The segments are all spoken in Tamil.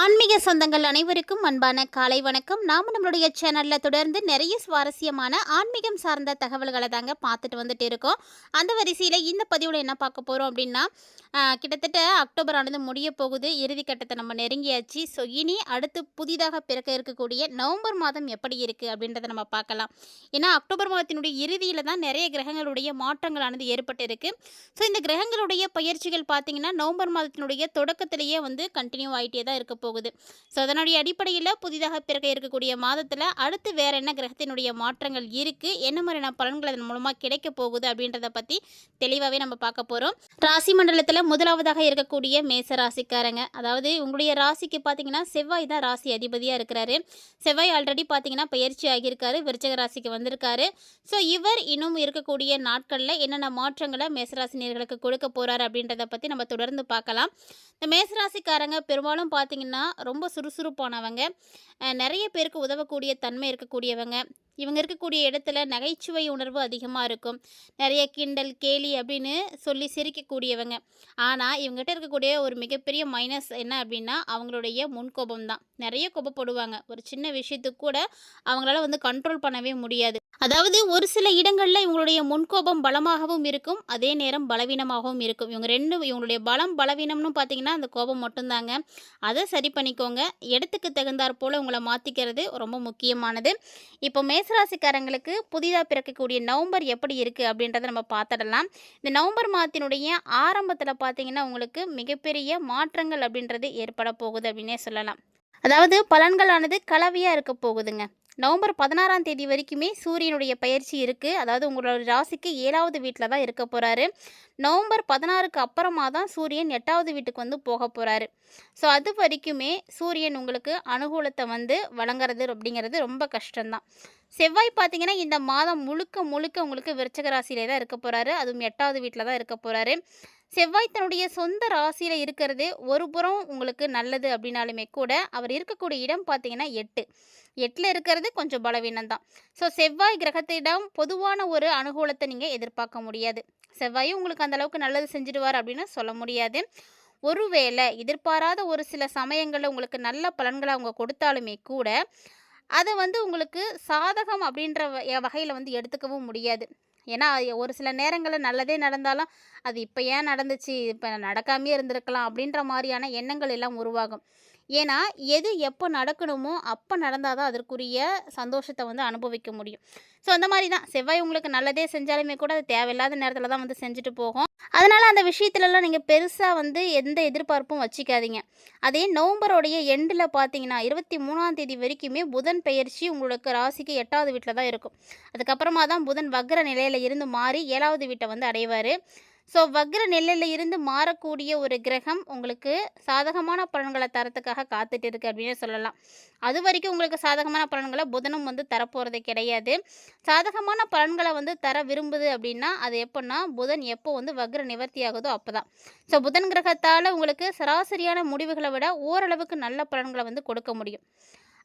ஆன்மீக சொந்தங்கள் அனைவருக்கும் அன்பான காலை வணக்கம். நாம் நம்மளுடைய சேனலில் தொடர்ந்து நிறைய சுவாரஸ்யமான ஆன்மீகம் சார்ந்த தகவல்களை தாங்க பார்த்துட்டு வந்துட்டு இருக்கோம். அந்த வரிசையில் இந்த பதிவில் என்ன பார்க்க போகிறோம் அப்படின்னா கிட்டத்தட்ட அக்டோபர் ஆனது முடிய போகுது. இறுதிக்கட்டத்தை நம்ம நெருங்கியாச்சு. ஸோ இனி அடுத்து புதிதாக பிறக்க இருக்கக்கூடிய நவம்பர் மாதம் எப்படி இருக்குது அப்படின்றத நம்ம பார்க்கலாம். ஏன்னா அக்டோபர் மாதத்தினுடைய இறுதியில் தான் நிறைய கிரகங்களுடைய மாற்றங்களானது ஏற்பட்டு இருக்குது ஸோ இந்த கிரகங்களுடைய பயிற்சிகள் பார்த்தீங்கன்னா நவம்பர் மாதத்தினுடைய தொடக்கத்திலேயே வந்து கண்டினியூ ஆகிட்டே தான் இருக்க போகுது. ஸோ அதனுடைய அடிப்படையில் புதிதாக பிறக்க இருக்கக்கூடிய மாதத்தில் அடுத்து வேற என்ன கிரகத்தினுடைய மாற்றங்கள் இருக்குது என்ன மாதிரியான பலன்கள் அதன் மூலமாக கிடைக்க போகுது அப்படின்றத பற்றி தெளிவாகவே நம்ம பார்க்க போகிறோம் ராசி மண்டலத்தில் முதலாவதாக இருக்கக்கூடிய மேச ராசிக்காரங்க. அதாவது உங்களுடைய ராசிக்கு பார்த்தீங்கன்னா செவ்வாய் தான் ராசி அதிபதியாக இருக்கிறாரு. செவ்வாய் ஆல்ரெடி பார்த்தீங்கன்னா பயிற்சி ஆகியிருக்காரு விருச்சக ராசிக்கு வந்திருக்காரு. ஸோ இவர் இன்னும் இருக்கக்கூடிய நாட்களில் என்னென்ன மாற்றங்களை மேசராசினியர்களுக்கு கொடுக்க போகிறார் அப்படின்றத பற்றி நம்ம தொடர்ந்து பார்க்கலாம். இந்த மேசராசிக்காரங்க பெரும்பாலும் பார்த்தீங்கன்னா ரொம்ப சுறுசுறுப்பானவங்க. நிறைய பேருக்கு உதவக்கூடிய தன்மை இருக்கக்கூடியவங்க. இவங்க இருக்கக்கூடிய இடத்துல நகைச்சுவை உணர்வு அதிகமாக இருக்கும். நிறைய கிண்டல் கேலி அப்படின்னு சொல்லி சிரிக்கக்கூடியவங்க. ஆனால் இவங்ககிட்ட இருக்கக்கூடிய ஒரு மிகப்பெரிய மைனஸ் என்ன அப்படின்னா அவங்களுடைய முன்கோபம் தான். நிறைய கோபப்படுவாங்க. ஒரு சின்ன விஷயத்துக்கு கூட அவங்களால வந்து கண்ட்ரோல் பண்ணவே முடியாது. அதாவது ஒரு சில இடங்களில் இவங்களுடைய முன்கோபம் பலமாகவும் இருக்கும். அதே நேரம் பலவீனமாகவும் இருக்கும். இவங்க ரெண்டும் இவங்களுடைய பலம் பலவீனம்னு பார்த்தீங்கன்னா அந்த கோபம் மட்டும்தாங்க. அதை சரி பண்ணிக்கோங்க. இடத்துக்கு தகுந்தாற் போல் உங்களை மாற்றிக்கிறது ரொம்ப முக்கியமானது. இப்போ மேசராசிக்காரங்களுக்கு புதிதாக பிறக்கக்கூடிய நவம்பர் எப்படி இருக்குது அப்படின்றத நம்ம பார்த்துடலாம் இந்த நவம்பர் மாதத்தினுடைய ஆரம்பத்தில் பார்த்தீங்கன்னா உங்களுக்கு மிகப்பெரிய மாற்றங்கள் அப்படின்றது ஏற்பட போகுது அப்படின்னே சொல்லலாம். அதாவது பலன்களானது கலவையாக இருக்க போகுதுங்க. நவம்பர் பதினாறாம் தேதி வரைக்குமே சூரியனுடைய பயிற்சி இருக்குது அதாவது உங்களோட ராசிக்கு ஏழாவது வீட்டில் தான் இருக்க போகிறாரு நவம்பர் பதினாறுக்கு அப்புறமா தான் சூரியன் எட்டாவது வீட்டுக்கு வந்து போக போகிறாரு ஸோ அது வரைக்குமே சூரியன் உங்களுக்கு அனுகூலத்தை வந்து வழங்குறது அப்படிங்கிறது ரொம்ப கஷ்டம்தான். செவ்வாய் பார்த்தீங்கன்னா இந்த மாதம் முழுக்க முழுக்க உங்களுக்கு விருச்சக ராசியிலே தான் இருக்க போகிறாரு அதுவும் எட்டாவது வீட்டில் தான் இருக்க போகிறாரு செவ்வாய் தன்னுடைய சொந்த ராசியில் இருக்கிறது. ஒரு புறம் உங்களுக்கு நல்லது அப்படின்னாலுமே கூட அவர் இருக்கக்கூடிய இடம் பார்த்தீங்கன்னா எட்டு. எட்டில் இருக்கிறது கொஞ்சம் பலவீனம் தான். ஸோ செவ்வாய் கிரகத்திடம் பொதுவான ஒரு அனுகூலத்தை நீங்கள் எதிர்பார்க்க முடியாது. செவ்வாயும் உங்களுக்கு அந்த அளவுக்கு நல்லது செஞ்சிடுவார் அப்படின்னு சொல்ல முடியாது. ஒருவேளை எதிர்பாராத ஒரு சில சமயங்களில் உங்களுக்கு நல்ல பலன்களை அவங்க கொடுத்தாலுமே கூட அதை வந்து உங்களுக்கு சாதகம் அப்படின்ற வகையில் வந்து எடுத்துக்கவும் முடியாது. ஏன்னா ஒரு சில நேரங்களில் நல்லதே நடந்தாலும் அது இப்போ ஏன் நடந்துச்சு? இப்போ நடக்காமே இருந்திருக்கலாம் அப்படின்ற மாதிரியான எண்ணங்கள் எல்லாம் உருவாகும். ஏன்னா எது எப்போ நடக்கணுமோ அப்போ நடந்தால் தான் அதற்குரிய சந்தோஷத்தை வந்து அனுபவிக்க முடியும். ஸோ அந்த மாதிரி தான் செவ்வாய் உங்களுக்கு நல்லதே செஞ்சாலுமே கூட அது தேவையில்லாத நேரத்தில் தான் வந்து செஞ்சுட்டு போகும். அதனால் அந்த விஷயத்துலலாம் நீங்கள் பெருசாக வந்து எந்த எதிர்பார்ப்பும் வச்சுக்காதீங்க. அதே நவம்பரோடைய எண்டில் பார்த்தீங்கன்னா இருபத்தி மூணாம் தேதி வரைக்குமே புதன் பெயர்ச்சி உங்களுக்கு ராசிக்கு எட்டாவது வீட்டில் தான் இருக்கும். அதுக்கப்புறமா தான் புதன் வக்ர நிலையில் இருந்து மாறி ஏழாவது வீட்டை வந்து அடைவார். ஸோ வக்ர நிலையில் இருந்து மாறக்கூடிய ஒரு கிரகம் உங்களுக்கு சாதகமான பலன்களை தரத்துக்காக காத்துட்டு இருக்கு அப்படின்னு சொல்லலாம். அது வரைக்கும் உங்களுக்கு சாதகமான பலன்களை புதனும் வந்து தரப்போகிறது கிடையாது. சாதகமான பலன்களை வந்து தர விரும்புது அப்படின்னா அது எப்போன்னா புதன் எப்போ வந்து வக்ர நிவர்த்தி ஆகுதோ அப்போ தான் ஸோ புதன் கிரகத்தால் உங்களுக்கு சராசரியான முடிவுகளை விட ஓரளவுக்கு நல்ல பலன்களை வந்து கொடுக்க முடியும்.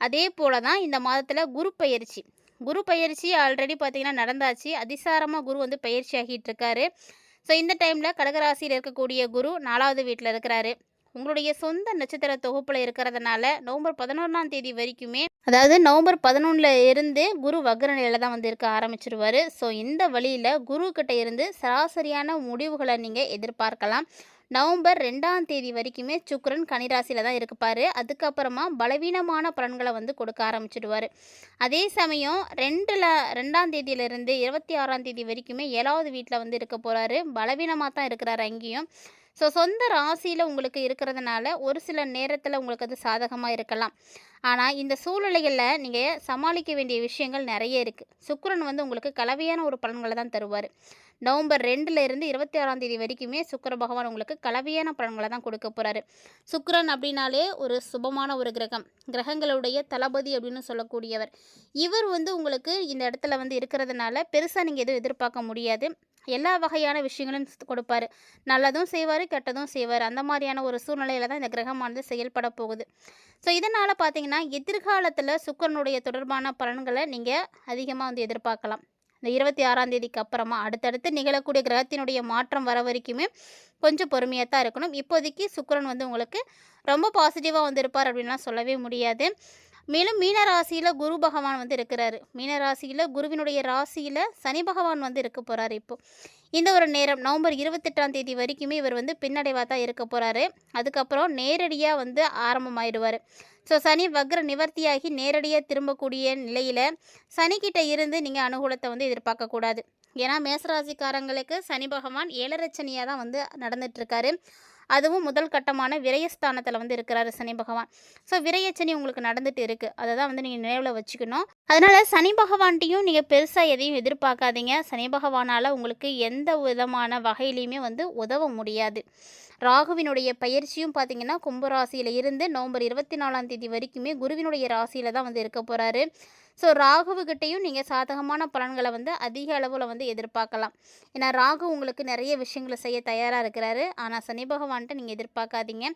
அதே போல தான் இந்த மாதத்தில் குரு பயிற்சி. குரு பயிற்சி ஆல்ரெடி பார்த்தீங்கன்னா நடந்தாச்சு. அதிசாரமாக குரு வந்து பயிற்சி ஆகிட்டு இருக்காரு. ஸோ இந்த டைமில் கடகராசியில் இருக்கக்கூடிய குரு நாலாவது வீட்டில் இருக்கிறாரு. உங்களுடைய சொந்த நட்சத்திர தொகுப்பில் இருக்கிறதுனால நவம்பர் பதினொன்றாம் தேதி வரைக்குமே அதாவது நவம்பர் பதினொன்றில் இருந்து குரு வக்ர நிலையில் தான் வந்து இருக்க ஆரம்பிச்சிருவார். ஸோ இந்த வழியில் குரு கிட்ட இருந்து சராசரியான முடிவுகளை நீங்கள் எதிர்பார்க்கலாம். நவம்பர் ரெண்டாம் தேதி வரைக்குமே சுக்ரன் கனிராசியில் தான் இருப்பார் அதுக்கப்புறமா பலவீனமான பலன்களை வந்து கொடுக்க ஆரம்பிச்சிடுவார். அதே சமயம் ரெண்டில் ரெண்டாம் தேதியிலிருந்து இருபத்தி ஆறாம் தேதி வரைக்குமே ஏழாவது வீட்டில் வந்து இருக்க போகிறாரு பலவீனமாக தான் இருக்கிறார் அங்கேயும். ஸோ சொந்த ராசியில் உங்களுக்கு இருக்கிறதுனால ஒரு சில நேரத்தில் உங்களுக்கு அது சாதகமாக இருக்கலாம். ஆனால் இந்த சூழ்நிலைகளில் நீங்கள் சமாளிக்க வேண்டிய விஷயங்கள் நிறைய இருக்குது சுக்கரன் வந்து உங்களுக்கு கலவையான ஒரு பலன்களை தான் தருவார். நவம்பர் ரெண்டுல இருந்து இருபத்தி ஆறாம் தேதி வரைக்குமே சுக்கர பகவான் உங்களுக்கு கலவையான பலன்களை தான் கொடுக்க போகிறாரு சுக்கரன் அப்படின்னாலே ஒரு சுபமான ஒரு கிரகம். கிரகங்களுடைய தளபதி அப்படின்னு சொல்லக்கூடியவர். இவர் வந்து உங்களுக்கு இந்த இடத்துல வந்து இருக்கிறதுனால பெருசாக நீங்கள் எதுவும் எதிர்பார்க்க முடியாது. எல்லா வகையான விஷயங்களும் ஸ் கொடுப்பாரு. நல்லதும் செய்வார் கெட்டதும் செய்வார். அந்த மாதிரியான ஒரு சூழ்நிலையில் தான் இந்த கிரகமானது செயல்பட போகுது. ஸோ இதனால் பார்த்தீங்கன்னா எதிர்காலத்தில் சுக்கிரனுடைய தொடர்பான பலன்களை நீங்கள் அதிகமாக வந்து எதிர்பார்க்கலாம். இந்த இருபத்தி ஆறாம் தேதிக்கு அப்புறமா அடுத்தடுத்து நிகழக்கூடிய கிரகத்தினுடைய மாற்றம் வர வரைக்குமே கொஞ்சம் பொறுமையாக தான் இருக்கணும். இப்போதைக்கு சுக்கரன் வந்து உங்களுக்கு ரொம்ப பாசிட்டிவாக வந்து இருப்பார் அப்படின்லாம் சொல்லவே முடியாது. மேலும் மீனராசியில் குரு பகவான் வந்து இருக்கிறாரு. மீனராசியில் குருவினுடைய ராசியில் சனி பகவான் வந்து இருக்க போகிறார் இப்போ. இந்த ஒரு நேரம் நவம்பர் இருபத்தெட்டாம் தேதி வரைக்குமே இவர் வந்து பின்னடைவாக தான் இருக்க போகிறாரு அதுக்கப்புறம் நேரடியாக வந்து ஆரம்பமாயிடுவார். ஸோ சனி வக்ர நிவர்த்தியாகி நேரடியாக திரும்பக்கூடிய நிலையில் சனிக்கிட்ட இருந்து நீங்கள் அனுகூலத்தை வந்து எதிர்பார்க்கக்கூடாது. ஏன்னா மேசராசிக்காரங்களுக்கு சனி பகவான் ஏழரை சனியாக தான் வந்து நடந்துட்டுருக்காரு அதுவும் முதல் கட்டமான விரயஸ்தானத்தில் வந்து இருக்கிறாரு சனி பகவான். ஸோ விரயச்சனி உங்களுக்கு நடந்துட்டு இருக்குது அதை தான் வந்து நீங்கள் நினைவில் வச்சுக்கணும். அதனால் சனி பகவான்ட்டையும் நீங்கள் பெருசாக எதையும் எதிர்பார்க்காதீங்க. சனி பகவானால் உங்களுக்கு எந்த விதமான வகையிலையுமே வந்து உதவ முடியாது. ராகுவினுடைய பயிற்சியும் பார்த்தீங்கன்னா கும்பராசியில் இருந்து நவம்பர் இருபத்தி நாலாம் தேதி வரைக்குமே குருவினுடைய ராசியில் தான் வந்து இருக்க போகிறாரு ஸோ ராகுவுக்கிட்டையும் நீங்கள் சாதகமான பலன்களை வந்து அதிக அளவில் வந்து எதிர்பார்க்கலாம். ஏன்னா ராகு உங்களுக்கு நிறைய விஷயங்களை செய்ய தயாராக இருக்கிறாரு. ஆனால் சனி பகவான்கிட்ட நீங்கள் எதிர்பார்க்காதீங்க.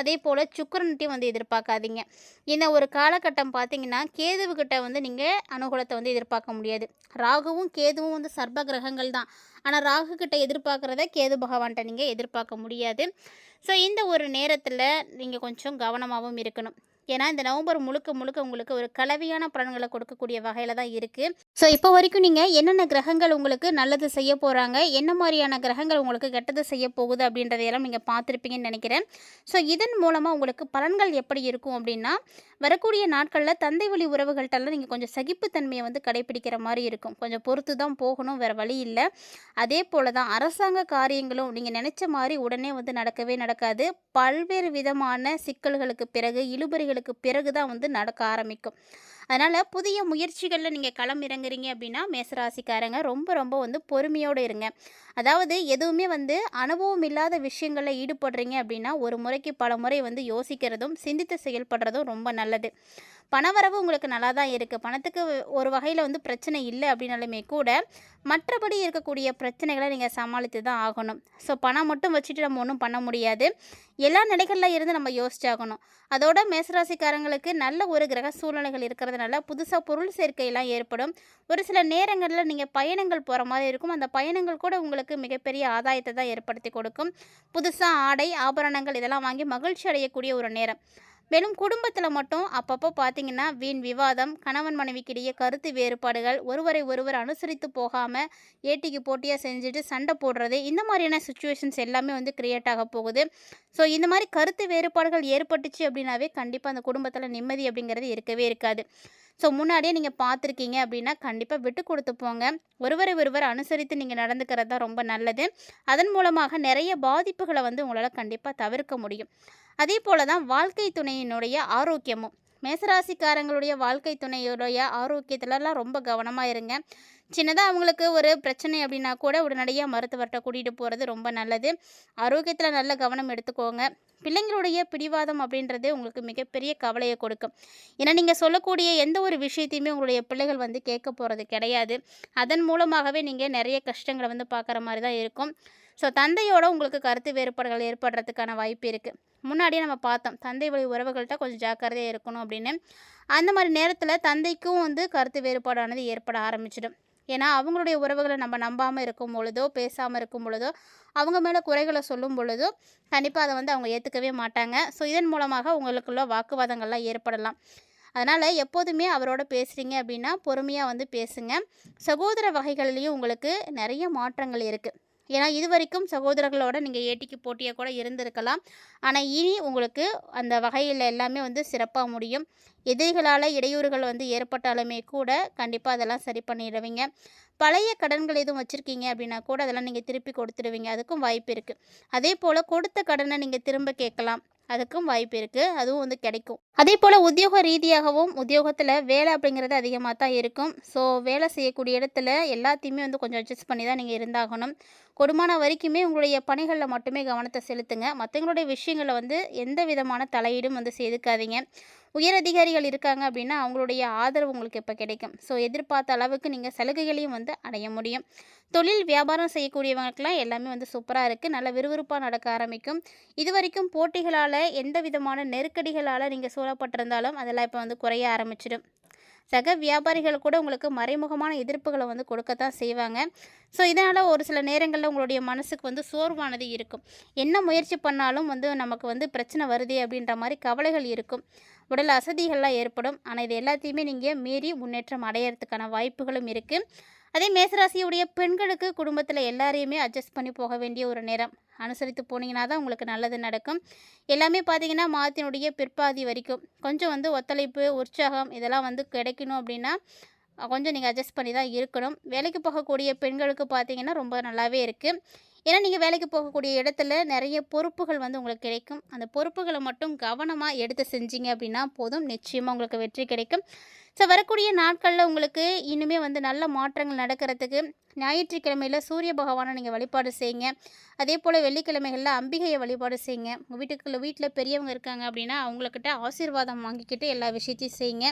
அதே போல் சுக்கரன்ட்டையும் வந்து எதிர்பார்க்காதீங்க. இந்த ஒரு காலகட்டம் பார்த்தீங்கன்னா கேதுவுக்கிட்ட வந்து நீங்கள் அனுகூலத்தை வந்து எதிர்பார்க்க முடியாது. ராகுவும் கேதுவும் வந்து சர்ப கிரகங்கள் தான். ஆனால் ராகு கிட்ட எதிர்பார்க்குறத கேது பகவான்கிட்ட நீங்கள் எதிர்பார்க்க முடியாது. ஸோ இந்த ஒரு நேரத்தில் நீங்கள் கொஞ்சம் கவனமாகவும் இருக்கணும். ஏன்னா இந்த நவம்பர் முழுக்க முழுக்க உங்களுக்கு ஒரு கலவையான பலன்களை கொடுக்கக்கூடிய வகையில் தான் இருக்குது ஸோ இப்போ வரைக்கும் நீங்கள் என்னென்ன கிரகங்கள் உங்களுக்கு நல்லது செய்ய போகிறாங்க என்ன மாதிரியான கிரகங்கள் உங்களுக்கு கெட்டது செய்ய போகுது அப்படின்றதையெல்லாம் நீங்கள் பார்த்துருப்பீங்கன்னு நினைக்கிறேன். ஸோ இதன் மூலமாக உங்களுக்கு பலன்கள் எப்படி இருக்கும் அப்படின்னா வரக்கூடிய நாட்களில் தந்தை வழி உறவுகள்கிட்டலாம் நீங்கள் கொஞ்சம் சகிப்புத்தன்மையை வந்து கடைபிடிக்கிற மாதிரி இருக்கும். கொஞ்சம் பொறுத்து தான் போகணும் வேறு வழி இல்லை. அதே போல் தான் அரசாங்க காரியங்களும் நீங்கள் நினச்ச மாதிரி உடனே வந்து நடக்கவே நடக்காது. பல்வேறு விதமான சிக்கல்களுக்கு பிறகு இழுபறிகளுக்கு பிறகு தான் வந்து நடக்க ஆரம்பிக்கும். அதனால் புதிய முயற்சிகளில் நீங்கள் களம் இறங்குறீங்க அப்படின்னா மேசராசிக்காரங்க ரொம்ப ரொம்ப வந்து பொறுமையோடு இருங்க. அதாவது எதுவுமே வந்து அனுபவம் இல்லாத விஷயங்களில் ஈடுபடுறீங்க அப்படின்னா ஒரு முறைக்கு பல முறை வந்து யோசிக்கிறதும் சிந்தித்து செயல்படுறதும் ரொம்ப நல்லது. பணவரவு உங்களுக்கு நல்லா தான் இருக்குது பணத்துக்கு ஒரு வகையில் வந்து பிரச்சனை இல்லை அப்படின்னாலுமே கூட மற்றபடி இருக்கக்கூடிய பிரச்சனைகளை நீங்கள் சமாளித்து தான் ஆகணும். ஸோ பணம் மட்டும் வச்சுட்டு நம்ம ஒன்றும் பண்ண முடியாது. எல்லா நிலைகளில் இருந்து நம்ம யோசிச்சாகணும் அதோட மேசராசிக்காரங்களுக்கு நல்ல ஒரு கிரக சூழ்நிலைகள் இருக்கிறதுனால புதுசாக பொருள் சேர்க்கையெல்லாம் ஏற்படும். ஒரு சில நேரங்களில் நீங்கள் பயணங்கள் போகிற மாதிரி இருக்கும். அந்த பயணங்கள் கூட உங்களுக்கு மிகப்பெரிய ஆதாயத்தை தான் ஏற்படுத்தி கொடுக்கும். புதுசாக ஆடை ஆபரணங்கள் இதெல்லாம் வாங்கி மகிழ்ச்சி அடையக்கூடிய ஒரு நேரம். மேலும் குடும்பத்தில் மட்டும் அப்பப்போ பார்த்தீங்கன்னா வீண் விவாதம் கணவன் மனைவிக்கிடையே கருத்து வேறுபாடுகள் ஒருவரை ஒருவர் அனுசரித்து போகாமல் ஏட்டிக்கு போட்டியாக செஞ்சுட்டு சண்டை போடுறது இந்த மாதிரியான சுச்சுவேஷன்ஸ் எல்லாமே வந்து க்ரியேட் ஆக போகுது. ஸோ இந்த மாதிரி கருத்து வேறுபாடுகள் ஏற்பட்டுச்சு அப்படின்னாவே கண்டிப்பாக அந்த குடும்பத்தில் நிம்மதி அப்படிங்கிறது இருக்கவே இருக்காது. ஸோ முன்னாடியே நீங்கள் பார்த்துருக்கீங்க அப்படின்னா கண்டிப்பாக விட்டு கொடுத்து போங்க. ஒருவரை ஒருவர் அனுசரித்து நீங்கள் நடந்துக்கிறது தான் ரொம்ப நல்லது. அதன் மூலமாக நிறைய பாதிப்புகளை வந்து உங்களால் கண்டிப்பாக தவிர்க்க முடியும். அதே போல தான் வாழ்க்கை துணையினுடைய ஆரோக்கியமும். மேசராசிக்காரங்களுடைய வாழ்க்கை துணையுடைய ஆரோக்கியத்துலலாம் ரொம்ப கவனமாக இருங்க. சின்னதாக அவங்களுக்கு ஒரு பிரச்சனை அப்படின்னா கூட உடனடியாக மருத்துவர்கிட்ட கூட்டிகிட்டு போகிறது ரொம்ப நல்லது. ஆரோக்கியத்தில் நல்ல கவனம் எடுத்துக்கோங்க. பிள்ளைங்களுடைய பிடிவாதம் அப்படின்றது உங்களுக்கு மிகப்பெரிய கவலையை கொடுக்கும். ஏன்னா நீங்கள் சொல்லக்கூடிய எந்த ஒரு விஷயத்தையுமே உங்களுடைய பிள்ளைகள் வந்து கேட்க போகிறது கிடையாது. அதன் மூலமாகவே நீங்கள் நிறைய கஷ்டங்களை வந்து பார்க்குற மாதிரி தான் இருக்கும். ஸோ தந்தையோட உங்களுக்கு கருத்து வேறுபாடுகள் ஏற்படுறதுக்கான வாய்ப்பு இருக்குது முன்னாடியே நம்ம பார்த்தோம் தந்தை வழி உறவுகள்கிட்ட கொஞ்சம் ஜாக்கிரதையாக இருக்கணும் அப்படின்னு. அந்த மாதிரி நேரத்தில் தந்தைக்கும் வந்து கருத்து வேறுபாடானது ஏற்பட ஆரம்பிச்சிடும். ஏன்னா அவங்களுடைய உறவுகளை நம்ம நம்பாமல் இருக்கும் பொழுதோ பேசாமல் இருக்கும் பொழுதோ அவங்க மேலே குறைகளை சொல்லும் பொழுதோ கண்டிப்பாக அதை வந்து அவங்க ஏற்றுக்கவே மாட்டாங்க. ஸோ இதன் மூலமாக உங்களுக்குள்ள வாக்குவாதங்கள்லாம் ஏற்படலாம். அதனால் எப்போதுமே அவரோட பேசுகிறீங்க அப்படின்னா பொறுமையாக வந்து பேசுங்க. சகோதர வகைகள்லேயும் உங்களுக்கு நிறைய மாற்றங்கள் இருக்குது ஏன்னா இது வரைக்கும் சகோதரர்களோட நீங்கள் ஏட்டிக்கு போட்டியாக கூட இருந்திருக்கலாம். ஆனால் இனி உங்களுக்கு அந்த வகையில் எல்லாமே வந்து சிறப்பாக முடியும். எதிரிகளால் இடையூறுகள் வந்து ஏற்பட்டாலுமே கூட கண்டிப்பாக அதெல்லாம் சரி பண்ணிடுவீங்க. பழைய கடன்கள் எதுவும் வச்சுருக்கீங்க அப்படின்னா கூட அதெல்லாம் நீங்கள் திருப்பி கொடுத்துடுவீங்க. அதுக்கும் வாய்ப்பு இருக்குது அதே போல் கொடுத்த கடனை நீங்கள் திரும்ப கேட்கலாம். அதுக்கும் வாய்ப்பு இருக்குது அதுவும் வந்து கிடைக்கும். அதே போல் உத்தியோக ரீதியாகவும் உத்தியோகத்தில் வேலை அப்படிங்கிறது அதிகமாக தான் இருக்கும். ஸோ வேலை செய்யக்கூடிய இடத்துல எல்லாத்தையுமே வந்து கொஞ்சம் அட்ஜஸ்ட் பண்ணி தான் நீங்கள் இருந்தாகணும். கொடுமான வரைக்குமே உங்களுடைய பணிகளில் மட்டுமே கவனத்தை செலுத்துங்க. மற்றவங்களுடைய விஷயங்களை வந்து எந்த விதமான தலையீடும் வந்து செய்துக்காதீங்க உயர் அதிகாரிகள் இருக்காங்க அப்படின்னா அவங்களுடைய ஆதரவு உங்களுக்கு இப்போ கிடைக்கும்? ஸோ எதிர்பார்த்த அளவுக்கு நீங்கள் சலுகைகளையும் வந்து அடைய முடியும். தொழில் வியாபாரம் செய்யக்கூடியவங்களுக்கெல்லாம் எல்லாமே வந்து சூப்பராக இருக்குது நல்ல விறுவிறுப்பாக நடக்க ஆரம்பிக்கும். இது வரைக்கும் போட்டிகளால் எந்த விதமான நெருக்கடிகளால் நீங்கள் சூழப்பட்டிருந்தாலும் அதெல்லாம் இப்போ வந்து குறைய ஆரம்பிச்சிடும். சக வியாபாரிகள் கூட உங்களுக்கு மறைமுகமான எதிர்ப்புகளை வந்து கொடுக்கத்தான் செய்வாங்க. ஸோ இதனால் ஒரு சில நேரங்களில் உங்களுடைய மனசுக்கு வந்து சோர்வானது இருக்கும். என்ன முயற்சி பண்ணாலும் வந்து நமக்கு வந்து பிரச்சனை வருதே அப்படின்ற மாதிரி கவலைகள் இருக்கும். உடல் அசதிகள்லாம் ஏற்படும். ஆனால் இது எல்லாத்தையுமே நீங்கள் மீறி முன்னேற்றம் அடையிறதுக்கான வாய்ப்புகளும் இருக்குது அதே மேசராசியுடைய பெண்களுக்கு குடும்பத்தில் எல்லாரையுமே அட்ஜஸ்ட் பண்ணி போக வேண்டிய ஒரு நேரம். அனுசரித்து போனீங்கன்னா தான் உங்களுக்கு நல்லது நடக்கும். எல்லாமே பார்த்தீங்கன்னா மாதத்தினுடைய பிற்பாதி வரைக்கும். கொஞ்சம் வந்து ஒத்துழைப்பு உற்சாகம் இதெல்லாம் வந்து கிடைக்கணும் அப்படின்னா கொஞ்சம் நீங்கள் அட்ஜஸ்ட் பண்ணி தான் இருக்கணும். வேலைக்கு போகக்கூடிய பெண்களுக்கு பார்த்தீங்கன்னா ரொம்ப நல்லாவே இருக்குது ஏன்னா நீங்கள் வேலைக்கு போகக்கூடிய இடத்துல நிறைய பொறுப்புகள் வந்து உங்களுக்கு கிடைக்கும். அந்த பொறுப்புகளை மட்டும் கவனமாக எடுத்து செஞ்சீங்க அப்படின்னா போதும். நிச்சயமாக உங்களுக்கு வெற்றி கிடைக்கும். ஸோ வரக்கூடிய நாட்களில் உங்களுக்கு இனிமேல் வந்து நல்ல மாற்றங்கள் நடக்கிறதுக்கு ஞாயிற்றுக்கிழமையில் சூரிய பகவானை நீங்கள் வழிபாடு செய்யுங்க. அதே போல் வெள்ளிக்கிழமைகளில் அம்பிகையை வழிபாடு செய்யுங்க. உங்கள் வீட்டுக்குள்ளே வீட்டில் பெரியவங்க இருக்காங்க அப்படின்னா அவங்கக்கிட்ட ஆசீர்வாதம் வாங்கிக்கிட்டு எல்லா விஷயத்தையும் செய்யுங்க.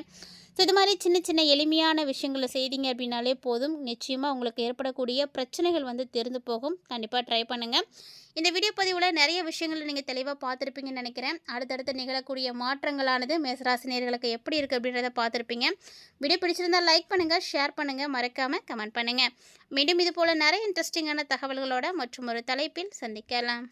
ஸோ இது மாதிரி சின்ன சின்ன எளிமையான விஷயங்களை செய்தீங்க அப்படின்னாலே போதும். நிச்சயமாக உங்களுக்கு ஏற்படக்கூடிய பிரச்சனைகள் வந்து தெரிந்து போகும். கண்டிப்பாக ட்ரை பண்ணுங்கள் இந்த வீடியோ பதிவில் நிறைய விஷயங்களை நீங்கள் தெளிவாக பார்த்துருப்பீங்கன்னு நினைக்கிறேன். அடுத்தடுத்து நிகழக்கூடிய மாற்றங்களானது மேசராசினியர்களுக்கு எப்படி இருக்குது அப்படின்றத பார்த்துருப்பீங்க. வீடியோ பிடிச்சிருந்தால் லைக் பண்ணுங்கள் ஷேர் பண்ணுங்கள் மறக்காமல் கமெண்ட் பண்ணுங்கள் மீண்டும் இது போல் நிறைய இன்ட்ரெஸ்டிங்கான தகவல்களோட மற்றும் ஒரு தலைப்பில் சந்திக்கலாம்.